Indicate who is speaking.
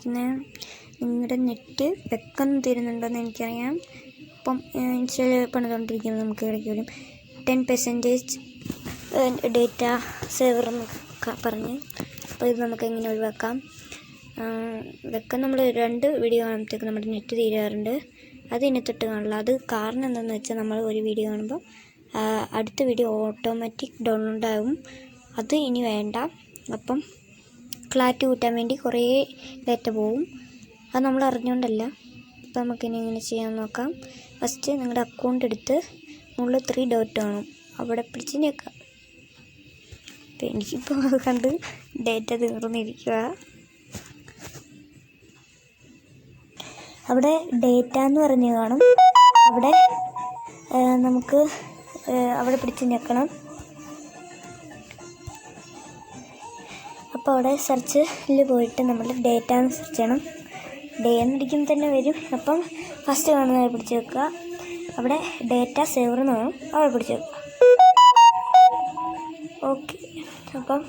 Speaker 1: പറഞ്ഞുകൊണ്ടിരിക്കുന്നത് നിങ്ങളുടെ നെറ്റ് വെക്കം തരുന്നുണ്ടെന്ന് എനിക്കറിയാം. ഇപ്പം ഇൻസ്റ്റാൾ പണിതുകൊണ്ടിരിക്കുന്നത് നമുക്ക് ഇടയ്ക്ക് വരും ടെൻ പെർസെന്റേജ് ഡേറ്റ സേവർ എന്നൊക്കെ പറഞ്ഞ്. അപ്പോൾ ഇത് നമുക്ക് എങ്ങനെ ഒഴിവാക്കാം? ഇതൊക്കെ നമ്മൾ രണ്ട് വീഡിയോ കാണുമ്പോഴത്തേക്ക് നമ്മുടെ നെറ്റ് തീരാറുണ്ട്. അത് ഇനി തൊട്ട് കാണില്ല അത് കാരണം എന്താണെന്ന് വെച്ചാൽ നമ്മൾ ഒരു വീഡിയോ കാണുമ്പോൾ അടുത്ത വീഡിയോ ഓട്ടോമാറ്റിക് ഡൗൺലോഡ് ആകും അത് ഇനി വേണ്ട. അപ്പം ക്ലാരിറ്റി കൂട്ടാൻ വേണ്ടി കുറേ ഡേറ്റ പോവും. അത് നമ്മൾ അറിഞ്ഞുകൊണ്ടല്ല. അപ്പോൾ നമുക്കിനി എങ്ങനെ ചെയ്യാൻ നോക്കാം. ഫസ്റ്റ് നിങ്ങളുടെ അക്കൗണ്ട് എടുത്ത് മുകളിൽ ത്രീ ഡോട്ട് കാണും. അവിടെ പിടിച്ച് ഞെക്കാം അപ്പോൾ എനിക്കിപ്പോൾ അത് കണ്ട് ഡേറ്റ തീർന്നിരിക്കുക അവിടെ ഡേറ്റ എന്ന് പറഞ്ഞു കാണും. അവിടെ നമുക്ക് അവിടെ പിടിച്ച് ഞെക്കണം അപ്പോൾ അവിടെ സെർച്ചിൽ പോയിട്ട് നമ്മൾ ഡേറ്റ എന്ന് സെർച്ച് ചെയ്യണം. ഡേ എന്നടിക്കുമ്പോൾ തന്നെ വരും. അപ്പം ഫസ്റ്റ് കാണുന്നത് പിടിച്ച് വെക്കുക. അവിടെ ഡേറ്റ സേവർ എന്ന് കാണും അവിടെ പിടിച്ച് വെക്കുക. ഓക്കെ അപ്പം